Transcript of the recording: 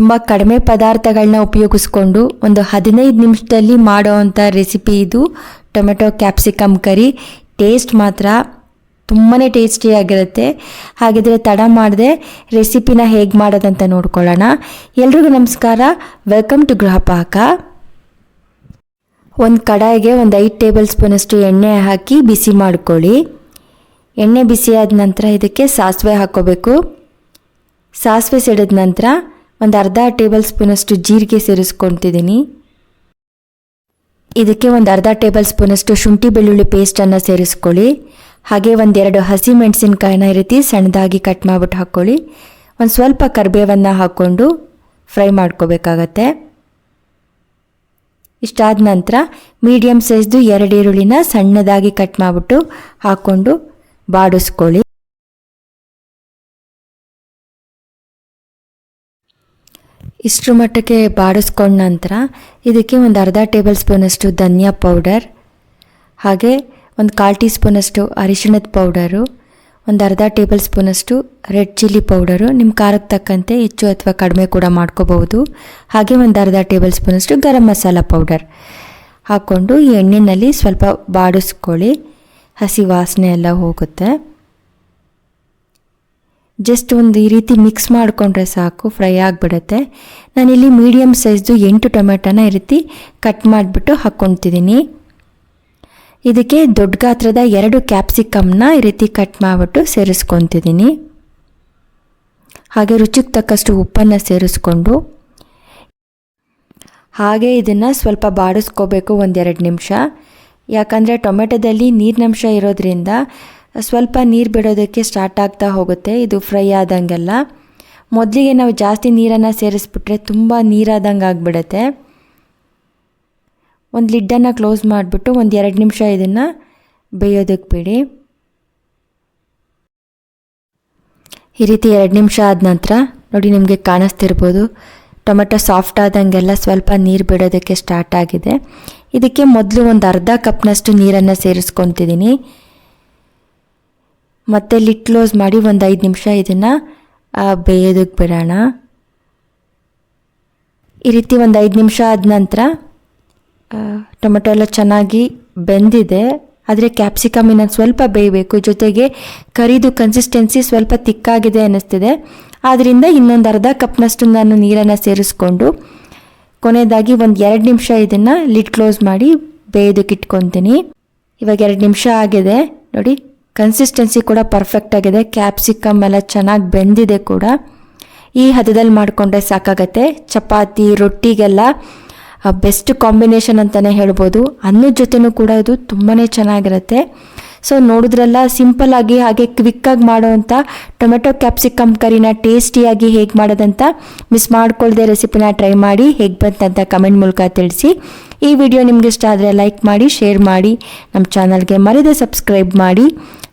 ತುಂಬ ಕಡಿಮೆ ಪದಾರ್ಥಗಳನ್ನ ಉಪಯೋಗಿಸ್ಕೊಂಡು ಒಂದು ಹದಿನೈದು ನಿಮಿಷದಲ್ಲಿ ಮಾಡೋವಂಥ ರೆಸಿಪಿ ಇದು. Tomato capsicum curry. ಟೇಸ್ಟ್ ಮಾತ್ರ ತುಂಬಾ ಟೇಸ್ಟಿಯಾಗಿರುತ್ತೆ ಹಾಗಿದ್ರೆ ತಡ ಮಾಡದೆ ರೆಸಿಪಿನ ಹೇಗೆ ಮಾಡೋದಂತ ನೋಡ್ಕೊಳ್ಳೋಣ. ಎಲ್ರಿಗೂ ನಮಸ್ಕಾರ. ವೆಲ್ಕಮ್ ಟು ಗೃಹ ಪಾಕ. ಒಂದು ಕಡಾಯಿಗೆ ಒಂದು ಐದು ಟೇಬಲ್ ಸ್ಪೂನಷ್ಟು ಎಣ್ಣೆ ಹಾಕಿ ಬಿಸಿ ಮಾಡ್ಕೊಳ್ಳಿ. ಎಣ್ಣೆ ಬಿಸಿ ಆದ ನಂತರ ಇದಕ್ಕೆ ಸಾಸಿವೆ ಹಾಕ್ಕೋಬೇಕು. ಸಾಸಿವೆ ಸಿಡಿದ ನಂತರ ಒಂದು ಅರ್ಧ ಟೇಬಲ್ ಸ್ಪೂನಷ್ಟು ಜೀರಿಗೆ ಸೇರಿಸ್ಕೊತಿದ್ದೀನಿ. ಇದಕ್ಕೆ ಒಂದು ಅರ್ಧ ಟೇಬಲ್ ಸ್ಪೂನಷ್ಟು ಶುಂಠಿ ಬೆಳ್ಳುಳ್ಳಿ ಪೇಸ್ಟನ್ನು ಸೇರಿಸ್ಕೊಳ್ಳಿ. ಹಾಗೆ ಒಂದೆರಡು ಹಸಿ ಮೆಣಸಿನ್ಕಾಯಿನ ರೀತಿ ಸಣ್ಣದಾಗಿ ಕಟ್ ಮಾಡಿಬಿಟ್ಟು ಹಾಕ್ಕೊಳ್ಳಿ. ಒಂದು ಸ್ವಲ್ಪ ಕರಿಬೇವನ್ನು ಹಾಕ್ಕೊಂಡು ಫ್ರೈ ಮಾಡ್ಕೋಬೇಕಾಗತ್ತೆ. ಇಷ್ಟಾದ ನಂತರ ಮೀಡಿಯಮ್ ಸೈಜ್ದು ಎರಡು ಈರುಳ್ಳಿನ ಸಣ್ಣದಾಗಿ ಕಟ್ ಮಾಡಿಬಿಟ್ಟು ಹಾಕ್ಕೊಂಡು ಬಾಡಿಸ್ಕೊಳ್ಳಿ. ಇಷ್ಟರ ಮಟ್ಟಕ್ಕೆ ಬಾಡಿಸ್ಕೊಂಡ ನಂತರ ಇದಕ್ಕೆ ಒಂದು ಅರ್ಧ ಟೇಬಲ್ ಸ್ಪೂನಷ್ಟು ಧನಿಯಾ ಪೌಡರ್, ಹಾಗೆ ಒಂದು ಕಾಲು ಟೀ ಸ್ಪೂನಷ್ಟು ಅರಿಶಿಣದ ಪೌಡರು, ಒಂದು ಅರ್ಧ ಟೇಬಲ್ ಸ್ಪೂನಷ್ಟು ರೆಡ್ ಚಿಲ್ಲಿ ಪೌಡರು ನಿಮ್ಮ ಖಾರಕ್ಕೆ ತಕ್ಕಂತೆ ಹೆಚ್ಚು ಅಥವಾ ಕಡಿಮೆ ಕೂಡ ಮಾಡ್ಕೋಬಹುದು. ಹಾಗೆ ಒಂದು ಅರ್ಧ ಟೇಬಲ್ ಸ್ಪೂನಷ್ಟು ಗರಂ ಮಸಾಲ ಪೌಡರ್ ಹಾಕ್ಕೊಂಡು ಈ ಎಣ್ಣೆಯಲ್ಲಿ ಸ್ವಲ್ಪ ಬಾಡಿಸ್ಕೊಳ್ಳಿ. ಹಸಿ ವಾಸನೆ ಎಲ್ಲ ಹೋಗುತ್ತೆ. ಜಸ್ಟ್ ಒಂದು ಈ ರೀತಿ ಮಿಕ್ಸ್ ಮಾಡಿಕೊಂಡ್ರೆ ಸಾಕು ಫ್ರೈ ಆಗಿಬಿಡುತ್ತೆ. ನಾನಿಲ್ಲಿ ಮೀಡಿಯಮ್ ಸೈಜ್ದು ಎಂಟು ಟೊಮೆಟೊನ ಈ ರೀತಿ ಕಟ್ ಮಾಡಿಬಿಟ್ಟು ಹಾಕ್ಕೊತಿದ್ದೀನಿ ಇದಕ್ಕೆ ದೊಡ್ಡ ಗಾತ್ರದ ಎರಡು ಕ್ಯಾಪ್ಸಿಕಮ್ನ ಈ ರೀತಿ ಕಟ್ ಮಾಡಿಬಿಟ್ಟು ಸೇರಿಸ್ಕೊತಿದ್ದೀನಿ ಹಾಗೆ ರುಚಿಗೆ ತಕ್ಕಷ್ಟು ಉಪ್ಪನ್ನು ಸೇರಿಸ್ಕೊಂಡು. ಹಾಗೆ ಇದನ್ನು ಸ್ವಲ್ಪ ಬಾಡಿಸ್ಕೋಬೇಕು ಒಂದೆರಡು ನಿಮಿಷ. ಯಾಕಂದರೆ ಟೊಮೆಟೊದಲ್ಲಿ ನೀರಿನಂಶ ಇರೋದ್ರಿಂದ ಸ್ವಲ್ಪ ನೀರು ಬಿಡೋದಕ್ಕೆ ಸ್ಟಾರ್ಟ್ ಆಗ್ತಾ ಹೋಗುತ್ತೆ. ಇದು ಫ್ರೈ ಆದಂಗೆಲ್ಲ. ಮೊದಲಿಗೆ ನಾವು ಜಾಸ್ತಿ ನೀರನ್ನು ಸೇರಿಸ್ಬಿಟ್ರೆ ತುಂಬ ನೀರಾದಂಗೆ ಆಗಿಬಿಡುತ್ತೆ. ಒಂದು ಲಿಡ್ಡನ್ನು ಕ್ಲೋಸ್ ಮಾಡಿಬಿಟ್ಟು ಒಂದು ಎರಡು ನಿಮಿಷ ಇದನ್ನು ಬೇಯೋದಕ್ಕೆ ಬಿಡಿ. ಈ ರೀತಿ ಎರಡು ನಿಮಿಷ ಆದ ನಂತರ ನೋಡಿ ನಿಮಗೆ ಕಾಣಿಸ್ತಿರ್ಬೋದು. ಟೊಮೆಟೊ ಸಾಫ್ಟ್ ಆದಂಗೆಲ್ಲ ಸ್ವಲ್ಪ ನೀರು ಬಿಡೋದಕ್ಕೆ ಸ್ಟಾರ್ಟ್ ಆಗಿದೆ. ಇದಕ್ಕೆ ಮೊದಲು ಒಂದು ಅರ್ಧ ಕಪ್ನಷ್ಟು ನೀರನ್ನು ಸೇರಿಸ್ಕೊತಿದ್ದೀನಿ ಮತ್ತೆ ಲಿಟ್ ಕ್ಲೋಸ್ ಮಾಡಿ ಒಂದು ಐದು ನಿಮಿಷ ಇದನ್ನು ಬೇಯೋದಕ್ಕೆ ಬಿಡೋಣ. ಈ ರೀತಿ ಒಂದು ಐದು ನಿಮಿಷ ಆದ ನಂತರ ಟೊಮೆಟೊ ಎಲ್ಲ ಚೆನ್ನಾಗಿ ಬೆಂದಿದೆ. ಆದರೆ ಕ್ಯಾಪ್ಸಿಕಮ್ ಇನ್ನೊಂದು ಸ್ವಲ್ಪ ಬೇಯಬೇಕು. ಜೊತೆಗೆ ಕರಿದು ಕನ್ಸಿಸ್ಟೆನ್ಸಿ ಸ್ವಲ್ಪ ತಿಕ್ಕಾಗಿದೆ ಅನ್ನಿಸ್ತಿದೆ. ಆದ್ದರಿಂದ ಇನ್ನೊಂದು ಅರ್ಧ ಕಪ್ನಷ್ಟು ನಾನು ನೀರನ್ನು ಸೇರಿಸ್ಕೊಂಡು, ಕೊನೆಯದಾಗಿ ಒಂದು ಎರಡು ನಿಮಿಷ ಇದನ್ನು ಲಿಡ್ ಕ್ಲೋಸ್ ಮಾಡಿ ಬೇಯೋದಕ್ಕೆ ಇಟ್ಕೊತೀನಿ. ಇವಾಗ ಎರಡು ನಿಮಿಷ ಆಗಿದೆ. ನೋಡಿ. ಕನ್ಸಿಸ್ಟೆನ್ಸಿ ಕೂಡ ಪರ್ಫೆಕ್ಟ್ ಆಗಿದೆ. ಕ್ಯಾಪ್ಸಿಕಮ್ ಎಲ್ಲ ಚೆನ್ನಾಗಿ ಬೆಂದಿದೆ ಕೂಡ. ಈ ಹದದಲ್ಲಿ ಮಾಡಿಕೊಂಡ್ರೆ ಸಾಕಾಗತ್ತೆ. ಚಪಾತಿ, ರೊಟ್ಟಿಗೆಲ್ಲ ಬೆಸ್ಟ್ ಕಾಂಬಿನೇಷನ್ ಅಂತಲೇ ಹೇಳ್ಬೋದು. ಅನ್ನದ ಜೊತೆನೂ ಕೂಡ ಇದು ತುಂಬಾ ಚೆನ್ನಾಗಿರುತ್ತೆ. ಸೊ ನೋಡಿದ್ರಲ್ಲ ಆಗಿ, ಹಾಗೆ ಕ್ವಿಕ್ಕಾಗಿ ಮಾಡೋವಂಥ ಟೊಮೆಟೊ ಕ್ಯಾಪ್ಸಿಕಮ್ ಕರಿನ ಟೇಸ್ಟಿಯಾಗಿ ಹೇಗೆ ಮಾಡೋದಂತ ಮಿಸ್ ಮಾಡ್ಕೊಳ್ಳದೆ ರೆಸಿಪಿನ ಟ್ರೈ ಮಾಡಿ ಹೇಗೆ ಬಂತಂತ ಕಮೆಂಟ್ ಮೂಲಕ ತಿಳಿಸಿ. ಈ ವಿಡಿಯೋ ನಿಮ್ಗೆ ಇಷ್ಟ ಆದರೆ ಲೈಕ್ ಮಾಡಿ ಶೇರ್ ಮಾಡಿ. ನಮ್ಮ ಚಾನಲ್ಗೆ ಮರೆಯದೆ ಸಬ್ಸ್ಕ್ರೈಬ್ ಮಾಡಿ.